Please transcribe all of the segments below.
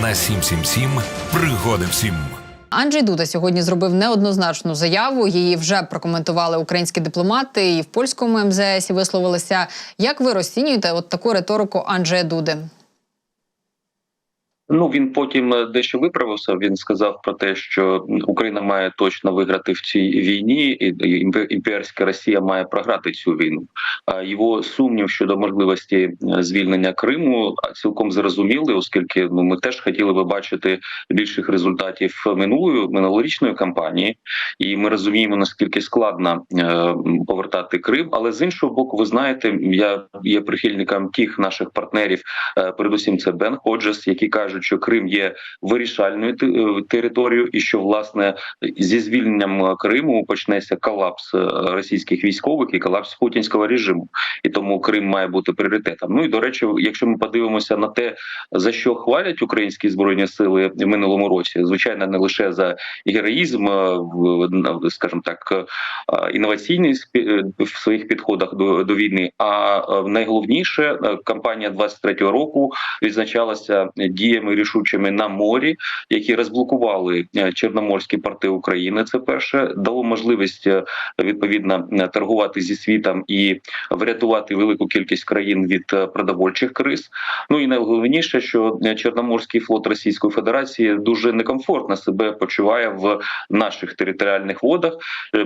на 777 пригоди всім. Анджей Дуда сьогодні зробив неоднозначну заяву. Її вже прокоментували українські дипломати і в польському МЗС висловилися. Як ви розцінюєте от таку риторику Анджея Дуди? Ну він потім е, дещо виправився. Він сказав про те, що Україна має точно виграти в цій війні, і імперська Росія має програти цю війну. А його сумнів щодо можливості е, звільнення Криму цілком зрозуміли, оскільки ну ми теж хотіли би бачити більших результатів минулої минулорічної кампанії, і ми розуміємо наскільки складно е, повертати Крим. Але з іншого боку, ви знаєте, я є прихильником тих наших партнерів, передусім це Бен Ходжес, які кажуть, що Крим є вирішальною е, територією, і що власне зі звільненням е, Криму почнеться колапс е, російських військових і колапс путінського режиму, і тому Крим має бути пріоритетом. Ну і до речі, якщо ми подивимося на те, за що хвалять українські збройні сили в минулому році, звичайно, не лише за героїзм, скажімо так, інноваційний в своїх підходах до, до війни. А найголовніше кампанія 23-го року відзначалася діями рішучими на морі, які розблокували е, чорноморські порти України. Це перше дало можливість е, відповідно е, торгувати зі світом і врятувати велику кількість країн від продовольчих криз. Ну і найголовніше, що Чорноморський флот Російської Федерації дуже некомфортно себе почуває в наших територіальних водах.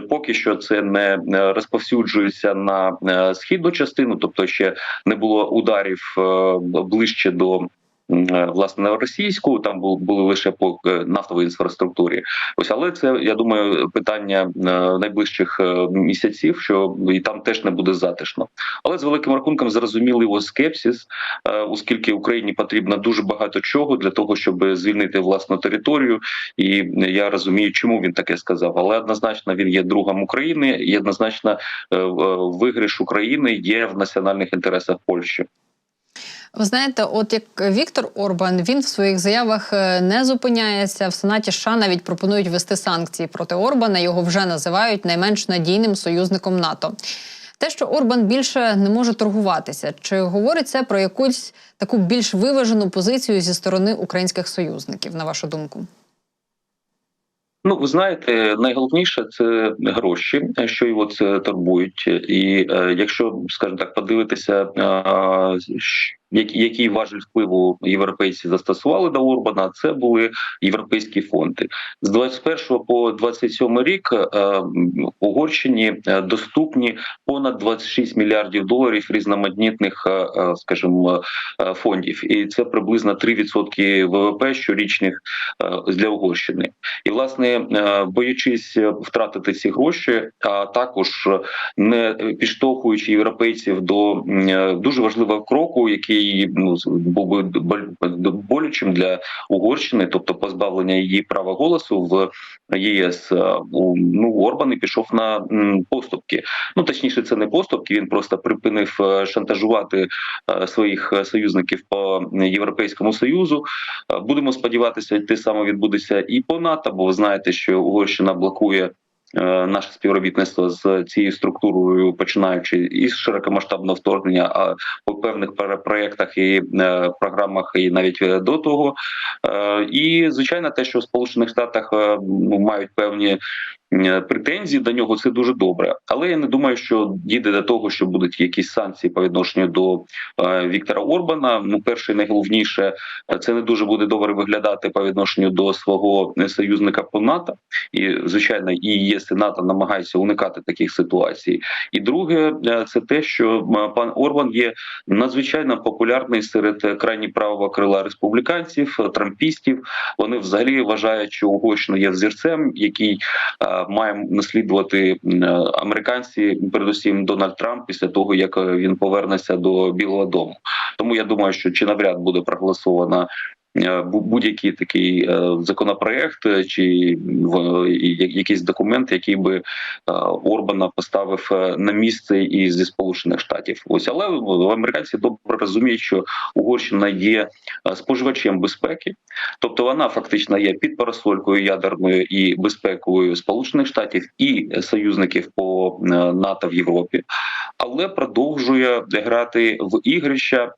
Поки що це не розповсюджується на східну частину, тобто ще не було ударів ближче до. Е, Власне російську там були лише по е, нафтовій інфраструктурі. Ось але це я думаю питання е, найближчих місяців, що і там теж не буде затишно. Але з великим рахунком зрозумілий його скепсис, е, оскільки Україні потрібно дуже багато чого для того, щоб звільнити власну територію. І я розумію, чому він таке сказав. Але однозначно він є другом України, і однозначно виграш України є в національних інтересах Польщі. Ви знаєте, от як Віктор Орбан, він в своїх заявах е, не зупиняється. В Сенаті США навіть пропонують ввести санкції проти Орбана. Його вже називають найменш надійним союзником НАТО. Те, що Орбан більше не може торгуватися, чи говорить це про якусь таку більш виважену позицію зі сторони українських союзників, на вашу думку? Ну, ви знаєте, найголовніше це гроші, що його це турбують. І е, якщо, скажімо так, подивитися, е, який важель впливу європейці застосували до Орбана, це були європейські фонди. З 21 по 27 рік е, Угорщині е, доступні понад 26 мільярдів доларів різноманітних, е, скажімо, фондів, і це приблизно 3% ВВП щорічних для Угорщини. І власне, боячись е, втратити ці гроші, а також не підштовхуючи європейців до дуже важливого кроку, який ну був би болючим для Угорщини, тобто позбавлення її права голосу в ЄС. Ну Орбан і пішов на поступки. Ну точніше, це не поступки. Він просто припинив е, шантажувати е, своїх е, союзників по європейському союзу. Будемо сподіватися, те саме відбудеться і по НАТО, бо ви знаєте, що Угорщина блокує. Е, Наше співробітництво з цією структурою, починаючи із широкомасштабного вторгнення, а по певних проєктах і е, програмах, і навіть е, до того. І звичайно, те, що в Сполучених Штатах мають певні претензії до нього, це дуже добре. Але я не думаю, що дійде до того, що будуть якісь санкції по відношенню до е, Віктора Орбана. Ну, перше, найголовніше, е, це не дуже буде добре виглядати по відношенню до свого е, союзника по НАТО. І звичайно, і ЄС і НАТО намагаються уникати таких ситуацій. І друге, е, це те, що пан Орбан є надзвичайно популярний серед е, крайні правого крила республіканців, е, трампістів. Вони взагалі вважають, що Угорщина є взірцем, який е, має наслідувати е, американці, передусім Дональд Трамп, після того як е, він повернеться до Білого Дому. Тому я думаю, що чи навряд буде проголосована. Е, бу- Будь-який такий е, законопроект е, чи якийсь документ, який би Орбана поставив на місце і зі сполучених штатів. Ось але американці добре розуміють, що Угорщина є споживачем безпеки, тобто вона фактично є під парасолькою ядерною і безпекою Сполучених Штатів і союзників по НАТО в Європі, але продовжує грати в ігрища,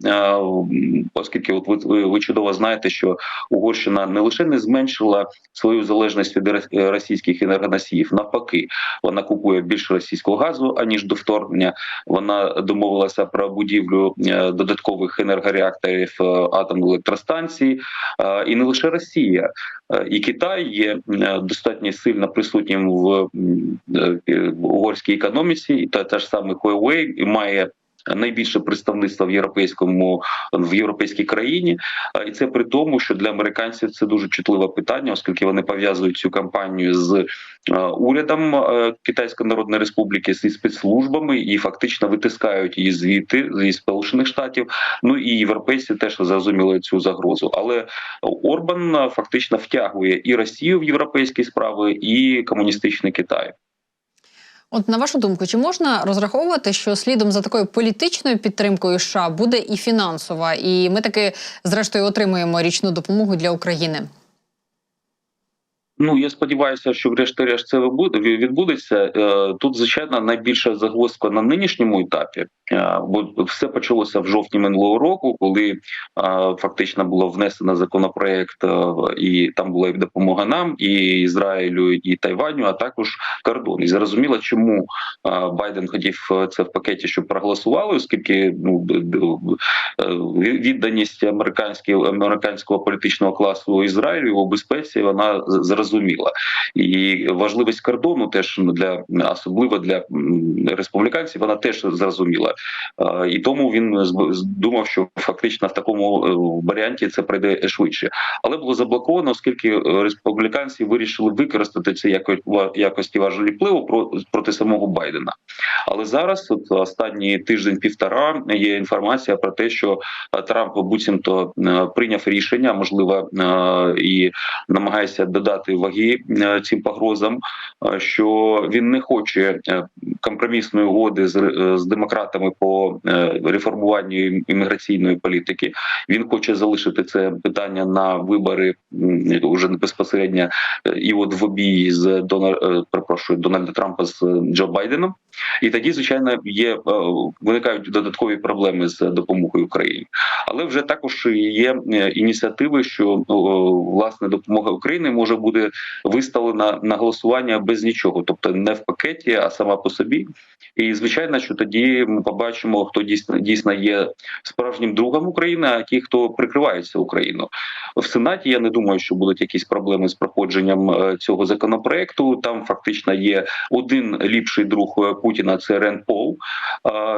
оскільки, от ви, ви чудово знаєте, знаєте, що Угорщина не лише не зменшила свою залежність від російських енергоносіїв, навпаки, вона купує більше російського газу аніж до вторгнення. Вона домовилася про будівлю е, додаткових енергореакторів е, атомної електростанції. Е, І не лише Росія, Е, і Китай є е, достатньо сильно присутнім в е, угорській економіці, та, та ж саме Huawei має. Найбільше представництво в європейському в європейській країні, і це при тому, що для американців це дуже чутливе питання, оскільки вони пов'язують цю кампанію з е, урядом е, Китайської Народної Республіки зі спецслужбами і фактично витискають її звідти зі сполучених штатів. Ну і європейці теж зрозуміли цю загрозу. Але Орбан е, фактично втягує і Росію в європейські справи, і комуністичний Китай. От на вашу думку, чи можна розраховувати, що слідом за такою політичною підтримкою США буде і фінансова, і ми таки зрештою отримуємо річну допомогу для України? Ну я сподіваюся, що врешті-решт це відбудеться. Е, Тут звичайно найбільша загвоздка на нинішньому етапі, е, бо все почалося в жовтні минулого року, коли е, фактично було внесено законопроект, і там була і допомога нам, і Ізраїлю, і Тайваню, а також кордон. І зрозуміло, чому Байден хотів це в пакеті, щоб проголосували, оскільки ну відданість американського американського політичного класу Ізраїлю його безпеці вона з- зрозуміла. І важливість кордону теж ну, для особливо для республіканців, вона теж зрозуміла. І тому він думав, що фактично в такому е, варіанті це пройде швидше. Але було заблоковано, оскільки е, республіканці вирішили використати це яко- ва- якості важелі впливу про- проти самого Байдена. Але зараз, от останні тиждень-півтора, є інформація про те, що е, Трамп буцімто прийняв рішення, можливо, і намагається додати ваги е, цим погрозам, е, що він не хоче е, компромісної угоди з, з демократами по реформуванню імміграційної політики. Він хоче залишити це питання на вибори м, уже безпосередньо і от в обій з Дональд, перепрошую Дональда Трампа з Джо Байденом. І тоді, звичайно, є е, виникають додаткові проблеми з допомогою Україні. Але вже також є е, ініціативи, що власне допомога України може бути виставлена на голосування без нічого, тобто не в пакеті, а сама по собі. І звичайно, що тоді ми побачимо, хто дійсно дійсно є справжнім другом України, а ті, хто прикривається Україну. В Сенаті я не думаю, що будуть якісь проблеми з проходженням е, цього законопроекту. Там фактично є один ліпший друг Путіна це Рен Пол.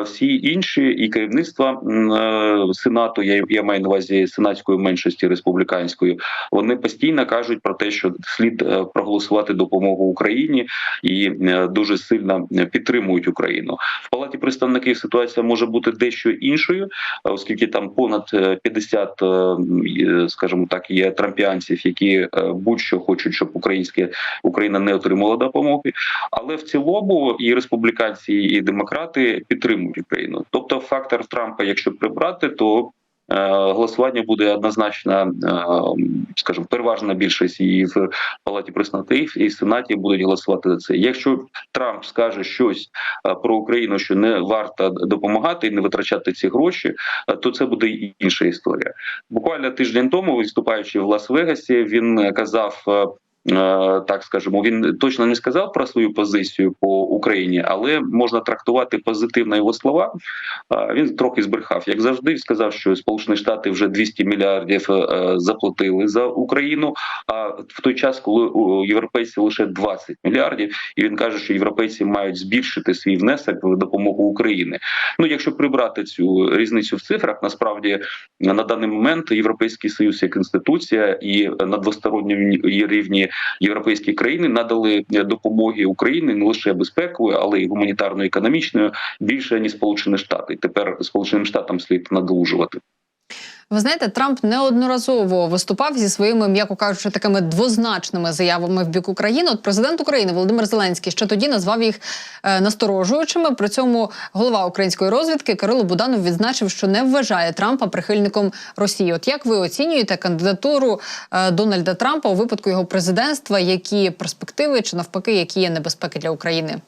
Всі інші і керівництва е, сенату, я, я маю на увазі сенатської меншості республіканської, вони постійно кажуть про те, що слід е, проголосувати допомогу Україні і е, дуже сильно підтримують Україну. В палаті представників ситуація може бути дещо іншою, оскільки там понад е, 50, е, м, е, скажімо так, є трампіанців, які будь-що хочуть, щоб українське Україна не отримала допомоги. Але в цілому і республіканці, і демократи підтримують Україну. Тобто, фактор Трампа, якщо прибрати, то е, голосування буде однозначно, е, скажімо, переважна більшість і в палаті представників, і в сенаті будуть голосувати за це. Якщо Трамп скаже щось е, про Україну, що не варто допомагати і не витрачати ці гроші, то це буде інша історія. Буквально тиждень тому, виступаючи в Лас-Вегасі, він казав. Е, Так скажемо, він точно не сказав про свою позицію по Україні, але можна трактувати позитивно його слова. Е, Він трохи збрехав, як завжди. Сказав, що Сполучені Штати вже 200 мільярдів е, заплатили за Україну. А в той час, коли у європейці лише 20 мільярдів, і він каже, що європейці мають збільшити свій внесок в допомогу Україні. Ну, якщо прибрати цю різницю в цифрах, насправді на даний момент Європейський Союз як інституція і на двосторонньому рівні європейські країни надали допомоги Україні не лише безпековою, але й гуманітарною, економічною більше ніж Сполучені Штати. Тепер Сполученим Штатам слід надолужувати. Ви знаєте, Трамп неодноразово виступав зі своїми, м'яко кажучи, такими двозначними заявами в бік України. От президент України Володимир Зеленський ще тоді назвав їх е, насторожуючими. При цьому голова української розвідки Кирило Буданов відзначив, що не вважає Трампа прихильником Росії. От як ви оцінюєте кандидатуру е, Дональда Трампа у випадку його президентства? Які перспективи чи навпаки, які є небезпеки для України?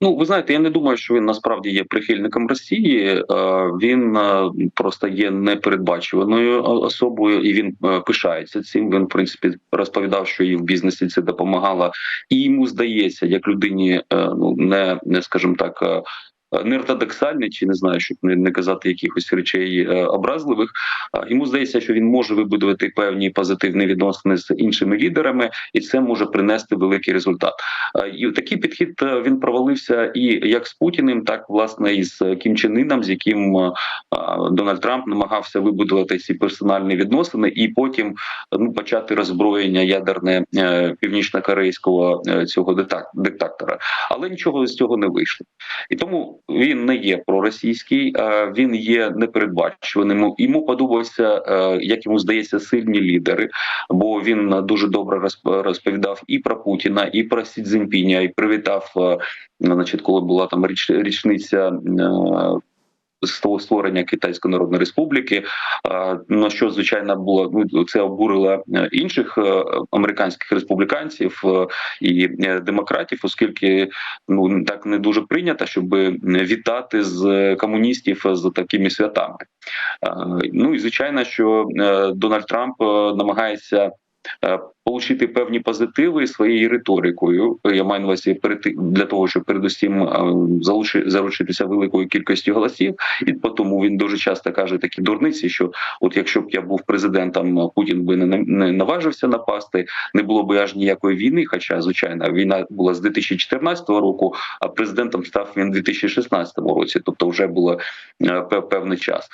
Ну, ви знаєте, я не думаю, що він насправді є прихильником Росії. Е, Він е, просто є непередбачуваною особою, і він е, пишається цим. Він в принципі розповідав, що і в бізнесі це допомагало, і йому здається, як людині, ну не, не скажімо так. Е, Неортодоксальний, чи не знаю, щоб не, казати якихось речей е, образливих. Йому здається, що він може вибудувати певні позитивні відносини з іншими лідерами, і це може принести великий результат. І такий підхід е, він провалився і як з Путіним, так власне і з Кім Чен Іном, з яким е, Дональд Трамп намагався вибудувати ці персональні відносини, і потім ну почати роззброєння ядерне е, північно-корейського е, цього диктатора. Але нічого з цього не вийшло. І тому він не є проросійський, е, він є непередбачуваним. Йому подобається, е, як йому здається, сильні лідери, бо він дуже добре розп- розповідав і про Путіна, і про Сі і привітав, е, значить, коли була там річ, річниця. Створення Китайської Народної Республіки, е, на що звичайно було ну це обурило е, інших е, американських республіканців і демократів, оскільки ну так не дуже прийнято, щоб вітати з комуністів з такими святами. Ну і звичайно, що Дональд Трамп намагається. Е, Получити певні позитиви своєю риторикою. Я маю на увазі для того, щоб передусім е, заручитися великою кількістю голосів, і по тому він дуже часто каже такі дурниці, що от якщо б я був президентом, Путін би не, наважився напасти, не було б аж ніякої війни. Хоча звичайно війна була з 2014 року, а президентом став він у 2016 році, тобто вже було е, певний час.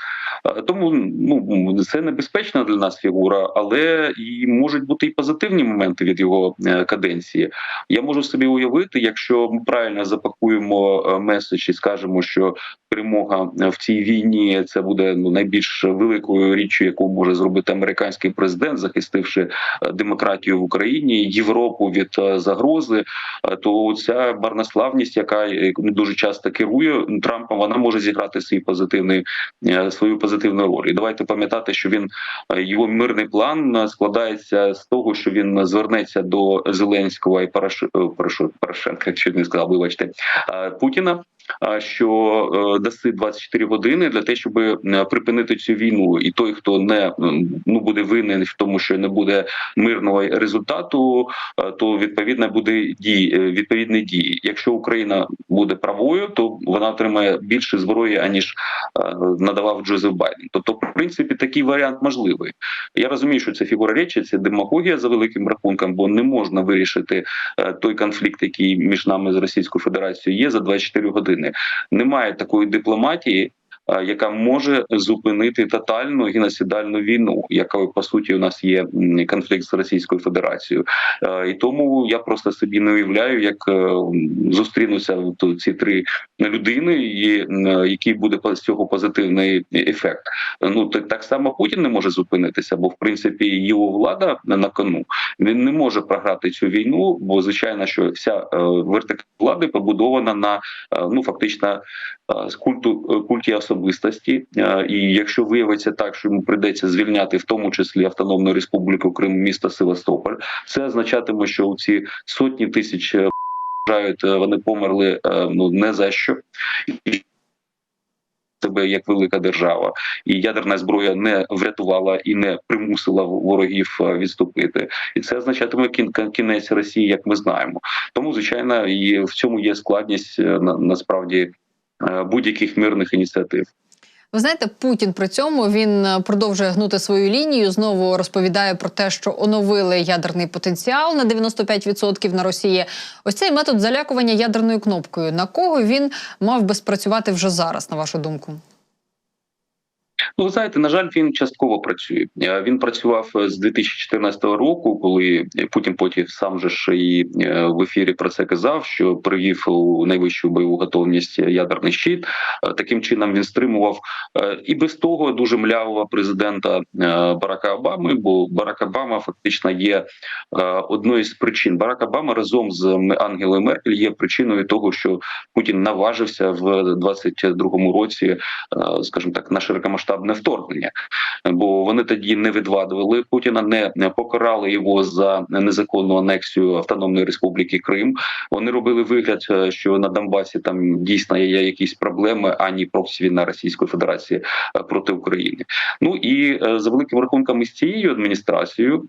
Е, Тому ну це небезпечна для нас фігура, але і можуть бути і позитивні моменти від його е, каденції. Я можу собі уявити, якщо ми правильно запакуємо е, меседж і скажемо, що перемога е, в цій війні це буде ну найбільш великою річчю, яку може зробити американський президент, захистивши демократію в Україні, Європу від загрози. То ця марнославність, яка дуже часто керує Трампом, вона може зіграти свій позитивний свою позитивну роль. І давайте пам'ятати, що він його мирний план складається з того, що він звернеться до Зеленського і е, Порошенка, якщо не сказав, вибачте е, Путіна. Що е, даси 24 години для того, щоб е, припинити цю війну, і той, хто не ну буде винен в тому, що не буде мирного результату, е, то відповідно буде дії відповідні дії. Якщо Україна буде правою, то вона отримає більше зброї аніж надавав Джозеф Байден. Тобто, в принципі, такий варіант можливий. Я розумію, що це фігура речі, це демагогія за великим рахунком, бо не можна вирішити той конфлікт, який між нами з Російською Федерацією є за 24 години. Немає такої дипломатії. Е, Яка може зупинити тотальну геноцидальну війну, якою по суті у нас є конфлікт з Російською Федерацією, Е, і тому я просто собі не уявляю, як е, зустрінуться ці три людини, і який буде з цього позитивний ефект. Ну так, само Путін не може зупинитися, бо в принципі його влада на кону. Він не може програти цю війну, бо звичайно, що вся вертикаль влади побудована на ну фактично культу культі особистості. Е, І якщо виявиться так, що йому прийдеться звільняти, в тому числі Автономну Республіку Крим, місто Севастополь, це означатиме, що у ці сотні тисяч е, вважають, е, вони померли ну не за що. Себе як велика держава, і ядерна зброя не врятувала і не примусила ворогів відступити, і це означатиме кін- кінець Росії, як ми знаємо. Тому звичайно, і в цьому є складність на насправді будь-яких мирних ініціатив. Ви знаєте, Путін при цьому він е, продовжує гнути свою лінію. Знову розповідає про те, що оновили ядерний потенціал на 95% на Росії. Ось цей метод залякування ядерною кнопкою. На кого він мав би спрацювати вже зараз, на вашу думку? Ну, ви знаєте, на жаль, він частково працює. Е, Він працював е, з 2014 року, коли Путін потім сам же ж і е, в ефірі про це казав, що привів у найвищу бойову готовність ядерний щит. Е, Таким чином він стримував е, і без того дуже млявого президента е, Барака Обами. Бо Барак Обама фактично є е, одною з причин. Барак Обама разом з Ангелою Меркель є причиною того, що Путін наважився в 22-му році, е, скажімо так, на широкомасштабне вторгнення. бо вони тоді не відвадували Путіна, не покарали його за незаконну анексію Автономної Республіки Крим. Вони робили вигляд, е, що на Донбасі там дійсно є якісь проблеми, а не війна Російської Федерації е, проти України. Ну і е, за великим рахунком із цією адміністрацією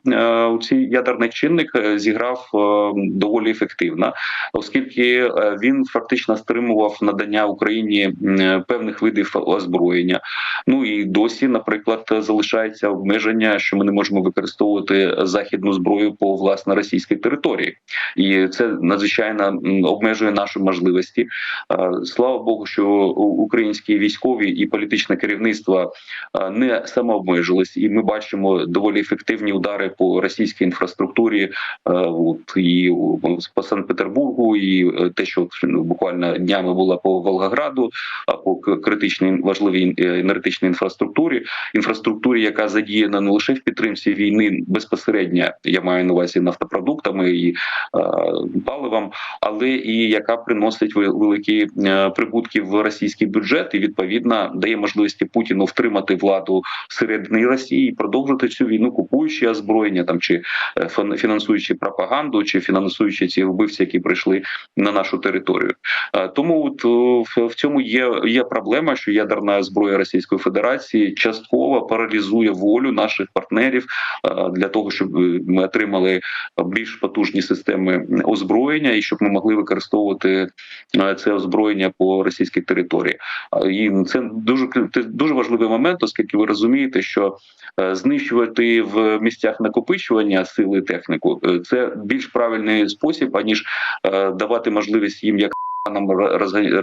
у цей ядерний чинник зіграв доволі ефективно, оскільки він фактично стримував надання Україні певних видів озброєння. Ну і досі, наприклад, залишається обмеження, що ми не можемо використовувати західну зброю по власне російській території, і це надзвичайно обмежує наші можливості. Е, Слава Богу, що українські військові і політичне керівництво е, не самообмежились, і ми бачимо доволі ефективні удари по російській інфраструктурі. е, От і по Санкт-Петербургу, і е, те, що ну, буквально днями було по Волгограду, по критичній важливій енергетичній інфраструктурі, інфраструктурі, яка задіяна не лише в підтримці війни безпосередньо, я маю на увазі нафтопродуктами і е, паливом, але і яка приносить великі е, прибутки в російський бюджет, і відповідно дає можливості Путіну втримати владу всередині Росії, і продовжити цю війну, купуючи озброєння там чи е, фінансуючи пропаганду, чи фінансуючи ці вбивці, які прийшли на нашу територію. Тому от, в цьому є, є проблема, що ядерна зброя Російської Федерації частково паралізує волю наших партнерів е, для того, щоб е, ми отримали більш потужні системи озброєння, і щоб ми могли використовувати е, це озброєння по російській території. І це дуже це дуже важливий момент, оскільки ви розумієте, що знищувати в місцях накопичування сили техніку це більш правильний спосіб, аніж давати можливість їм як нам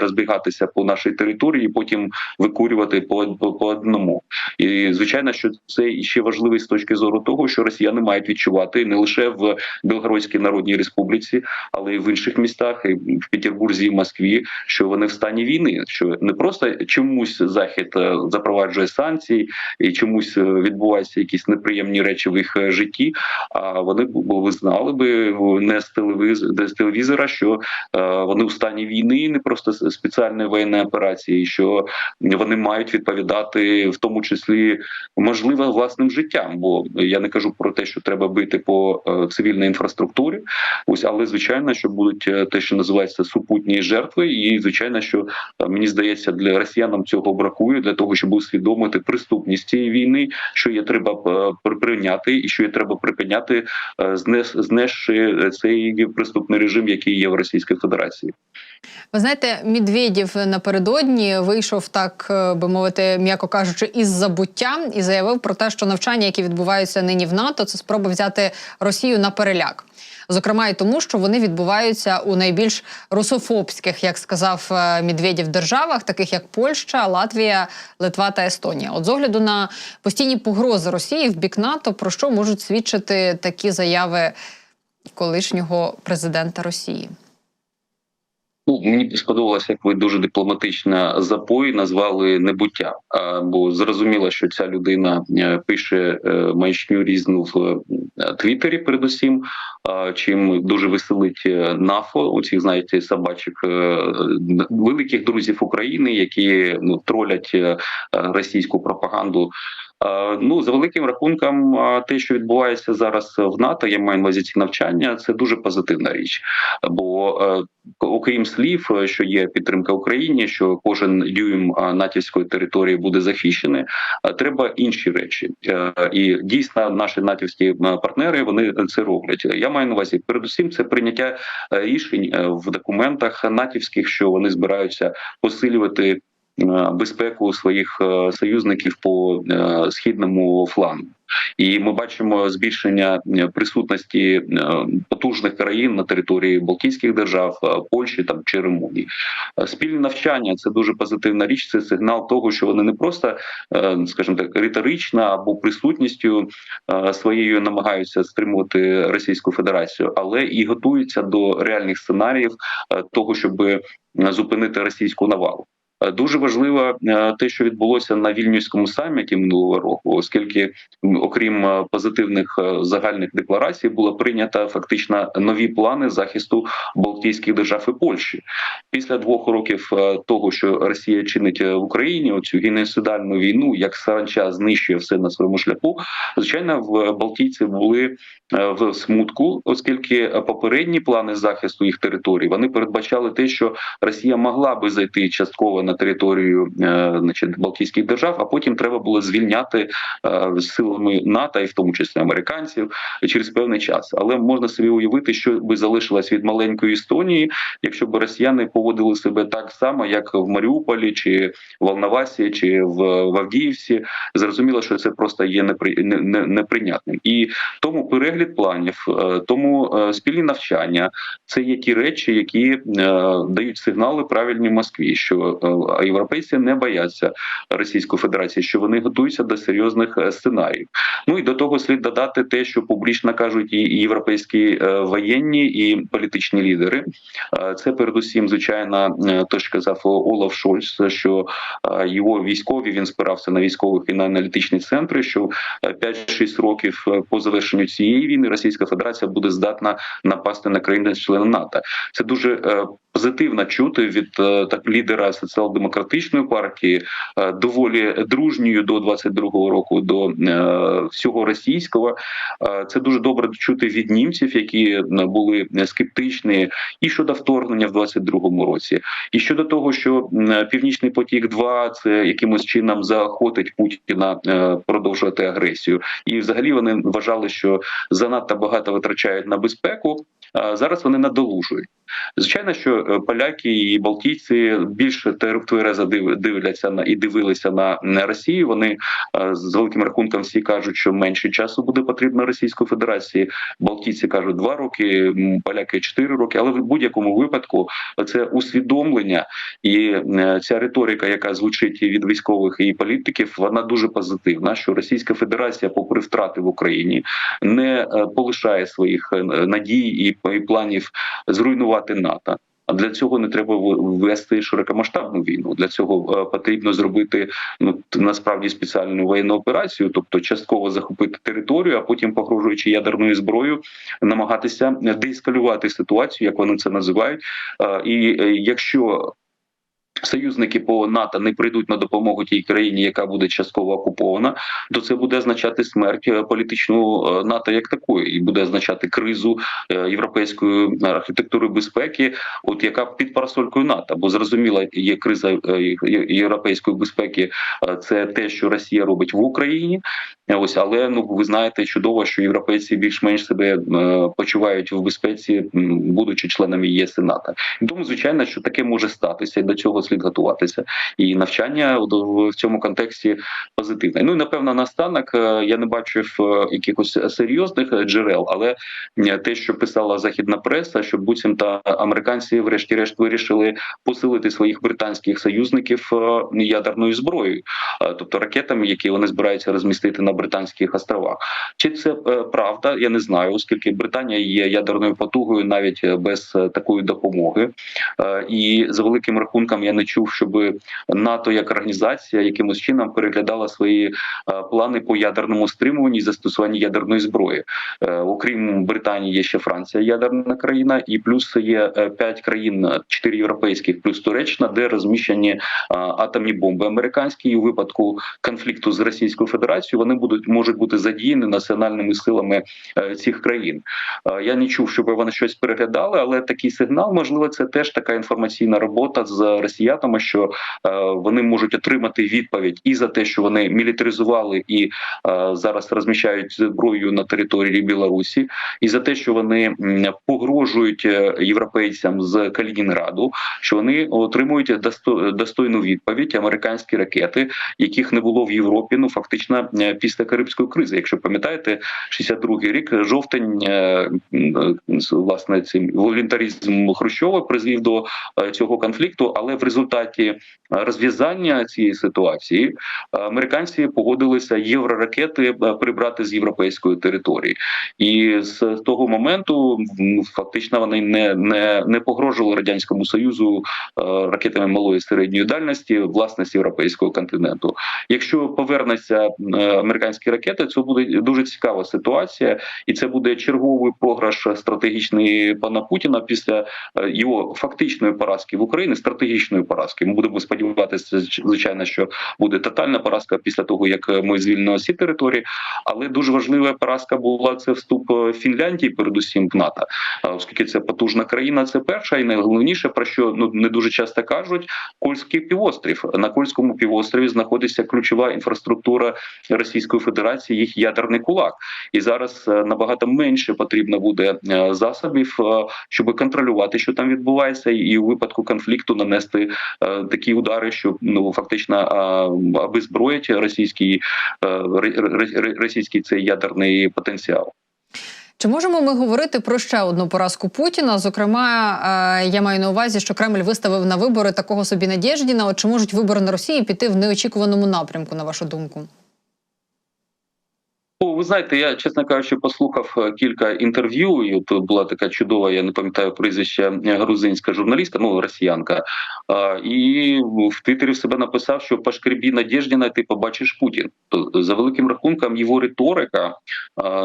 розбігатися по нашій території, і потім викурювати по, по, по одному. І звичайно, що це ще важливий з точки зору того, що росіяни мають відчувати не лише в Білгородській Народній Республіці, але й в інших містах, і в Петербурзі і в Москві, що вони в стані війни, що не просто чомусь захід е, запроваджує санкції і чомусь е, відбуваються якісь неприємні речі в їх е, житті. А вони б знали би не з телевізора, що вони в стані війни, не просто спеціальної воєнної операції, що вони мають відповідати в тому числі можливо власним життям. Бо я не кажу про те, що треба бити по е, цивільній інфраструктурі. Ось, але звичайно, що будуть е, те, що називається супутні жертви, і звичайно, що е, мені здається, для росіянам цього бракує для того, щоб усвідомити приступність цієї війни, що є треба прийняти, і що є треба припиняти, знесши цей приступний режим, який є в Російській Федерації. Ви знаєте, Медведєв напередодні вийшов так, е, би мовити, м'яко кажучи, із забуття і заявив про те, що навчання, які відбуваються нині в НАТО, це спроба взяти Росію на переляк. Зокрема, і тому, що вони відбуваються у найбільш русофобських, як сказав е, Медведєв, державах, таких як Польща, Латвія, Литва та Естонія. От з огляду на постійні погрози Росії в бік НАТО, про що можуть свідчити такі заяви колишнього президента Росії? Ну, мені сподобалося, як ви дуже дипломатично запой назвали небуття. Бо зрозуміло, що ця людина е, пише е, маячню різну в е, Твіттері, передусім, а, чим дуже веселить нафо у цих знаєте собачок великих друзів України, які ну тролять російську пропаганду. Е, Ну, за великим рахунком, е, те, що відбувається зараз в НАТО, я маю на увазі ці навчання, це дуже позитивна річ. Бо е, окрім слів, що є підтримка Україні, що кожен дюйм натівської території буде захищений, треба інші речі. І дійсно наші натівські партнери вони це роблять. Я маю на увазі, передусім, це прийняття рішень в документах натівських, що вони збираються посилювати. Е, Безпеку своїх е, союзників по е, східному флангу, і ми бачимо збільшення присутності потужних країн на території Балтійських держав, Польщі там чи Румунії. Спільне навчання це дуже позитивна річ. Це сигнал того, що вони не просто, скажімо так, риторично або присутністю своєю намагаються стримувати Російську Федерацію, але і готуються до реальних сценаріїв того, щоб зупинити російську навалу. Е, Дуже важливо е, те, що відбулося на вільнюському саміті минулого року, оскільки окрім е, позитивних загальних декларацій, було прийнято фактично нові плани захисту Балтійських держав і Польщі. Після двох років того, що Росія чинить в Україні, оцю геноцидальну війну, як саранча знищує все на своєму шляху. Звичайно, в Балтійці були в смутку, оскільки попередні плани захисту їх територій вони передбачали те, що Росія могла би зайти частково на територію е, значить, Балтійських держав, а потім треба було звільняти е, силами НАТО, і в тому числі американців, через певний час. Але можна собі уявити, що би залишилось від маленької Естонії, якщо б росіяни поводили себе так само, як в Маріуполі, чи в Волновасі, чи в, Авдіївсі. Зрозуміло, що це просто є непри, не, не, неприйнятним. І тому перегляд планів, е, тому спільні навчання це є ті речі, які дають сигнали правильні Москві, що е, європейці не бояться Російської Федерації, що вони готуються до серйозних е, сценаріїв. Ну і до того слід додати те, що публічно кажуть і європейські е, воєнні і політичні лідери. Е, Це передусім, звичайно, те, що казав Олаф Шольц, що його військові він спирався на військових і на аналітичні центри. Що е, 5-6 років по завершенню цієї війни Російська Федерація буде здатна напасти на країни-члени НАТО. Це дуже позитивно чути від е, так лідера соціал-демократичної партії, е, доволі дружньою до 22-го року до е, всього російського. Це дуже добре чути від німців, які були скептичні і щодо вторгнення в 22-му році, і щодо того, що Північний потік 2 це якимось чином заохотить Путіна продовжувати агресію. І взагалі вони вважали, що занадто багато витрачають на безпеку. Зараз вони надолужують. Звичайно, що е, поляки і балтійці більше тверезо див- дивляться на і дивилися на, Росію. Вони е, з великим рахунком всі кажуть, що менше часу буде потрібно Російської Федерації. Балтійці кажуть два роки, поляки чотири роки. Але в будь-якому випадку це усвідомлення і е, ця риторика, яка звучить від військових і політиків, вона дуже позитивна. Що Російська Федерація, попри втрати в Україні, не полишає своїх надій і, і планів зруйнувати НАТО. А для цього не треба ввести широкомасштабну війну. Для цього е, потрібно зробити ну насправді спеціальну воєнну операцію, тобто частково захопити територію, а потім, погрожуючи ядерною зброєю, намагатися деескалювати ситуацію, як вони це називають. Е, І е, якщо Союзники по НАТО не прийдуть на допомогу тій країні, яка буде частково окупована, то це буде означати смерть е, політичну е, НАТО як такої, і буде означати кризу е, європейської архітектури безпеки, от яка під парасолькою НАТО. Бо зрозуміло, є криза європейської безпеки. Це те, що Росія робить в Україні. Ось, але ну ви знаєте чудово, що європейці більш-менш себе е, почувають в безпеці, будучи членами ЄС і НАТО. Тому, звичайно, що таке може статися, і до цього слід готуватися. І навчання в цьому контексті позитивне. Ну і напевно, наостанок е, я не бачив е, якихось серйозних джерел, але те, що писала західна преса, що буцімто американці, врешті-решт, вирішили посилити своїх британських союзників ядерною зброєю, тобто ракетами, які вони збираються розмістити на британських островах. Чи це е, правда? Я не знаю, оскільки Британія є ядерною потугою навіть е, без е, такої допомоги. І за великим рахунком я не чув, щоб НАТО як організація якимось чином переглядала свої плани по ядерному стримуванні і застосуванні ядерної зброї. Окрім Британії, є ще Франція, ядерна країна, і плюс є п'ять країн, чотири європейських, плюс Туреччина, де розміщені атомні бомби американські. І у випадку конфлікту з Російською Федерацією вони будуть можуть бути задіяні національними силами е, цих країн. Е, Я не чув, щоб вони щось переглядали, але такий сигнал, можливо, це теж така інформаційна робота з росіянами, що е, вони можуть отримати відповідь і за те, що вони мілітаризували і зараз розміщають зброю на території Білорусі, і за те, що вони погрожують європейцям з Калінінграду, що вони отримують досто- достойну відповідь американські ракети, яких не було в Європі. Ну фактично після. Після Карибської кризи. Якщо пам'ятаєте, 62-й рік, жовтень, е, власне, цим волюнтаризм Хрущова призвів до е, цього конфлікту, але в результаті розв'язання цієї ситуації американці погодилися євроракети е, прибрати з європейської території, і з того моменту фактично вони не, не, не погрожували радянському союзу ракетами малої середньої дальності власність європейського континенту. Якщо повернеться е, американські ракети, це буде дуже цікава ситуація, і це буде черговий програш стратегічний пана Путіна після е, його фактичної поразки в Україні, стратегічної поразки. Ми будемо сподіватися, звичайно, що буде тотальна поразка після того, як ми звільнимо всі території. Але дуже важлива поразка була це вступ е, Фінляндії, передусім в НАТО, оскільки це потужна країна. Це перша і найголовніше про що ну не дуже часто кажуть. Кольський півострів на Кольському півострові знаходиться ключова інфраструктура Російської Федерації, їх ядерний кулак, і зараз е, набагато менше потрібно буде е, засобів, е, щоб контролювати, що там відбувається, і у випадку конфлікту нанести такі удари, що ну фактично обезброїть російський російський цей ядерний потенціал. Чи можемо ми говорити про ще одну поразку Путіна? Зокрема, я маю на увазі, що Кремль виставив на вибори такого собі Надєждіна. От чи можуть вибори на Росії піти в неочікуваному напрямку, на вашу думку? Ну, ви знаєте, я чесно кажучи, послухав е, кілька інтерв'ю. і От була така чудова, я не пам'ятаю прізвище е, грузинська журналістка, ну росіянка. І в Твіттері в себе написав, що по шкребі Надєждіна ти побачиш Путін. То за великим рахунком його риторика,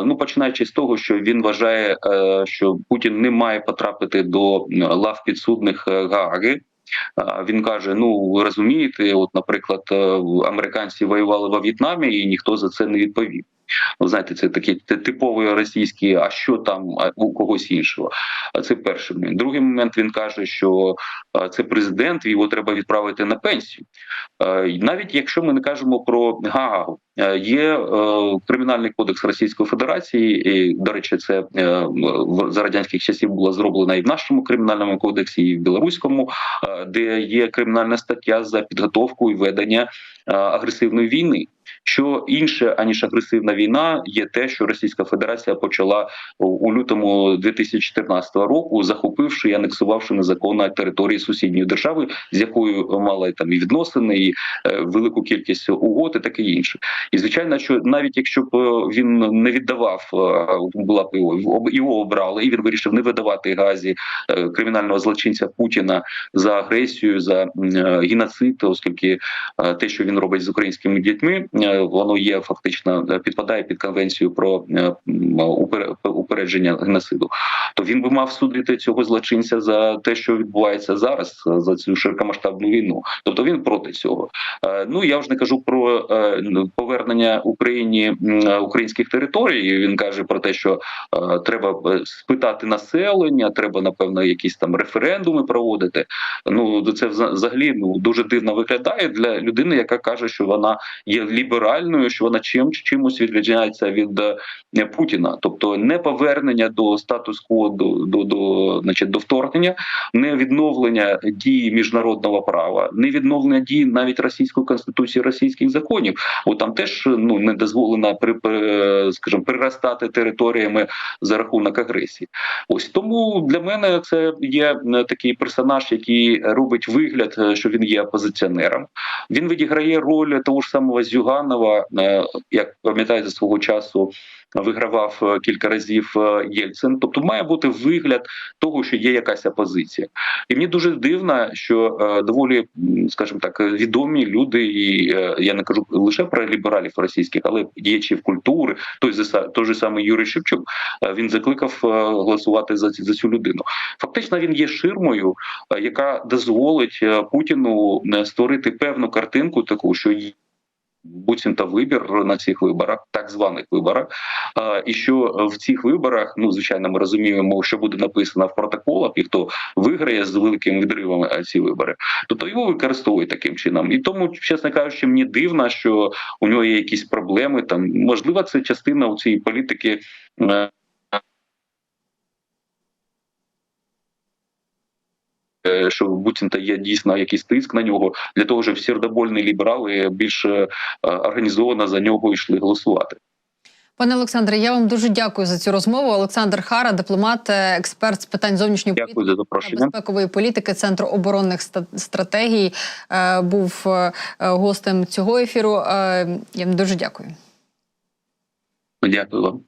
ну починаючи з того, що він вважає, е, що Путін не має потрапити до лав підсудних Гааги. Він каже: Ну розумієте, от, наприклад, американці воювали во В'єтнамі, і ніхто за це не відповів. Ви знаєте, це такий ти- типовий російський, а що там у когось іншого. Це перший момент. Другий момент він каже, що це президент, його треба відправити на пенсію. Навіть якщо ми не кажемо про Гаагу, є е, кримінальний кодекс Російської Федерації, і, до речі, це е, за радянських часів було зроблено і в нашому кримінальному кодексі, і в білоруському, де є кримінальна стаття за підготовку і ведення агресивної війни. Що інше аніж агресивна війна є те, що Російська Федерація почала у- лютому 2014 року, захопивши і анексувавши незаконно території сусідньої держави, з якою мала там і відносини, і е, велику кількість угод, і таке інше. І звичайно, що навіть якщо б е, він не віддавав, е, була б його його обрали, і він вирішив не видавати газі кримінального злочинця Путіна за агресію, за геноцид, оскільки те, що він робить з українськими дітьми, воно є фактично е, підпадає під конвенцію про е, упередження геноциду. То він би мав судити цього злочинця за те, що відбувається зараз, е, за цю широкомасштабну війну. Тобто він проти цього. Е, Ну я вже не кажу про е, повернення Україні е, українських територій. Він каже про те, що е, треба е, спитати населення, треба напевно якісь там референдуми проводити. Ну це взагалі ну дуже дивно виглядає для людини, яка каже, що вона є ліберальною, що вона чим чимось відрізняється від е, Путіна, тобто не повернення до статус-кво до, до, до, значить, до вторгнення, не відновлення дії міжнародного права, не відновлення дії навіть російської конституції, російських законів. Бо там теж ну не дозволено при, скажімо, приростати територіями за рахунок агресії. Ось тому для мене це є е, такий персонаж, який робить вигляд, е, що він є опозиціонером. Він відіграє роль того ж самого Зюганова, е, як пам'ятаєте, свого часу вигравав е, кілька разів е, Єльцин. Тобто має бути вигляд того, що є якась опозиція. І мені дуже дивно, що доволі, скажімо так, відомі люди, і я не кажу лише про лібералів російських, але діячів культури, той той же самий Юрій Шевчук. Він закликав голосувати за за цю людину. Фактично, він є ширмою, яка дозволить Путіну створити певну картинку, таку що буцімто вибір на цих виборах, так званих виборах, е, і що в цих виборах, ну звичайно, ми розуміємо, що буде написано в протоколах, і хто виграє з великими відривами е, ці вибори, то то його використовують таким чином. І тому, чесно кажучи, мені дивно, що у нього є якісь проблеми. Там можливо, це частина у цієї політики. Що буцімто є дійсно якийсь тиск на нього для того, щоб сердобольні ліберали більш е, організовано за нього йшли голосувати. Пане Олександре, я вам дуже дякую за цю розмову. Олександр Хара, дипломат, е, експерт з питань зовнішньої Дякую політики за та безпекової політики Центру оборонних стратегій. е, Був е, е, гостем цього ефіру. Е, Я вам дуже дякую. Дякую вам.